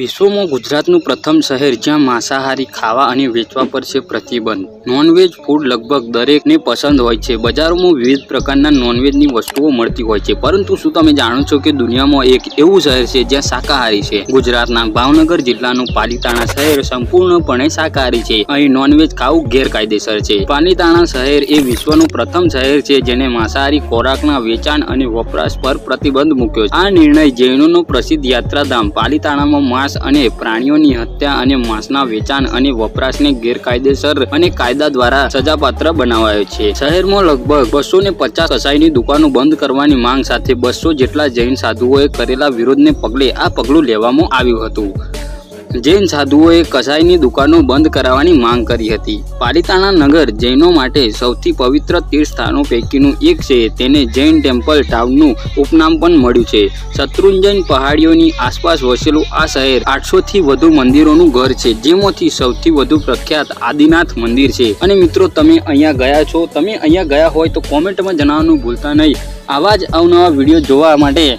વિશ્વમાં ગુજરાતનું પ્રથમ શહેર જ્યાં માંસાહારી ખાવા અને વેચવા પર છે પ્રતિબંધ. નોનવેજ ફૂડ લગભગ દરેકને પસંદ હોય છે. બજારોમાં વિવિધ પ્રકારના નોનવેજની વસ્તુઓ મળતી હોય છે. પરંતુ શું તમે જાણો છો કે દુનિયામાં એક એવું શહેર છે જ્યાં શાકાહારી છે? ગુજરાતના ભાવનગર જિલ્લાનું પાલીતાણા શહેર સંપૂર્ણપણે શાકાહારી છે. અહીં નોનવેજ ખાવું ગેરકાયદેસર છે. પાલીતાણા શહેર એ વિશ્વનું પ્રથમ શહેર છે જેને માંસાહારી ખોરાકના વેચાણ અને વપરાશ પર પ્રતિબંધ મૂક્યો છે. આ નિર્ણય જૈનોનો પ્રસિદ્ધ યાત્રાધામ પાલીતાણામાં માંસ અને પ્રાણીઓની હત્યા અને માંસના વેચાણ અને વપરાશને ગેરકાયદેસર અને કાયદા દ્વારા સજાપાત્ર બનાવાયો છે. શહેરમાં લગભગ બસો ને પચાસ કસાઈની દુકાનો બંધ કરવાની માંગ સાથે બસો જેટલા જૈન સાધુઓએ કરેલા વિરોધને પગલે આ પગલું લેવામાં આવ્યું હતું. જૈન સાધુઓએ કસાઈની દુકાનો બંધ કરાવવાની માંગ કરી હતી. પાલિતાણા નગર જૈનો માટે સૌથી પવિત્ર તીર્થસ્થાનો પૈકીનું એક છે. તેને જૈન ટેમ્પલ ટાઉનનું ઉપનામ પણ મળ્યું છે. શત્રુંજૈન પહાડીઓની આસપાસ વસેલું આ શહેર આઠસોથી વધુ મંદિરોનું ઘર છે, જેમાંથી સૌથી વધુ પ્રખ્યાત આદિનાથ મંદિર છે. અને મિત્રો, તમે અહીંયા ગયા છો. તમે અહીંયા ગયા હોય તો કોમેન્ટમાં જણાવવાનું ભૂલતા નહીં. આવા જ અવનવા વીડિયો જોવા માટે